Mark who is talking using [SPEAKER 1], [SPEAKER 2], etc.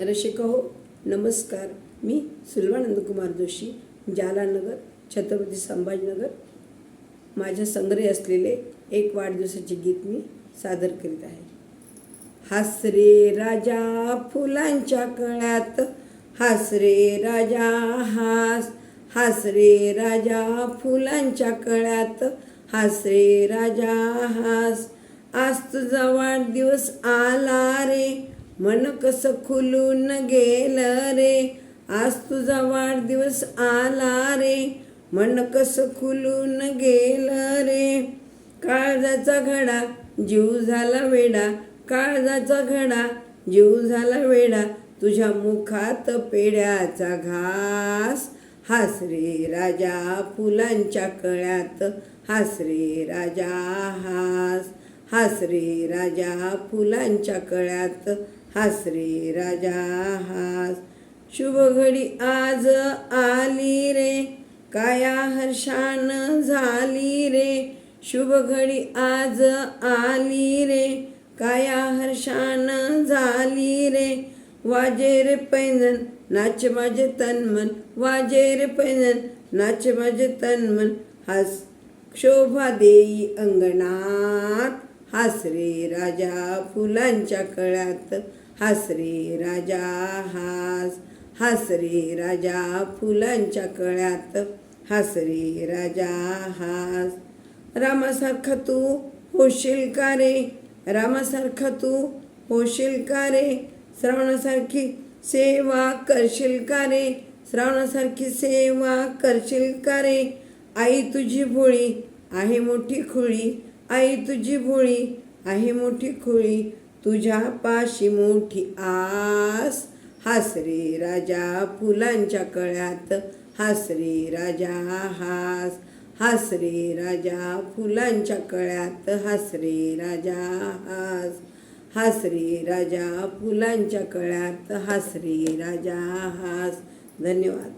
[SPEAKER 1] रसिक हो नमस्कार. मी सुलभानंद कुमार जोशी जालानगर छत्रपती संभाजीनगर. माझ्या संग्रही असलेले एक वाढदिवसाचे गीत मी सादर करीत आहे. हास रे राजा फुलांच्या कळ्यात हास रे राजा हास हास रे राजा फुलांच्या कळ्यात हास रे राजा हास. आज तुझा वाढदिवस आला रे मन कसं खुलून गेलं रे? आज तुझा वाढदिवस आला रे. मन कसं खुलून गेलं रे. काळजाचा घडा जीव झाला वेडा. काळजाचा घडा जीव झाला वेडा. तुझ्या मुखात पेड्याचा घास. हास रे राजा फुलांच्या कळ्यात. हास रे राजा हास. हास रे राजा फुलांच्या कळ्यात. हास राजा हास. शुभ घडी आज आली रे. काया हर्षान झाली रे. शुभ घडी आज आली रे. काया हर्षान झाली रे. वाजे रे पैंजन नाच माझे तन्मन. वाजे रे पैंजन नाच माझे तन्मन. हस हास. शोभा देई अंगणात. हासरे राजा फुलांच्या कळ्यात. हासरे राजा हास हासरे राजा फुलांच्या कळ्यात. हासरे राजा हास. रामासारखा तू होशील का रे? रामासारखा तू होशील का रे? श्रावणासारखी सेवा करशील का रे? श्रावणासारखी सेवा करशील का रे? आई तुझी भोळी आहे मोठी खुळी. आई तुझी भोळी आहे मोठी खोळी तुझ्या पाशी मोठी आस. हास रे राजा फुलांच्या कळ्यात हास रे राजा हास. हासरे राजा फुलांच्या कळ्यात हासरे राजा हास. हास रे राजा फुलांच्या कळ्यात हासरे राजा हास. धन्यवाद.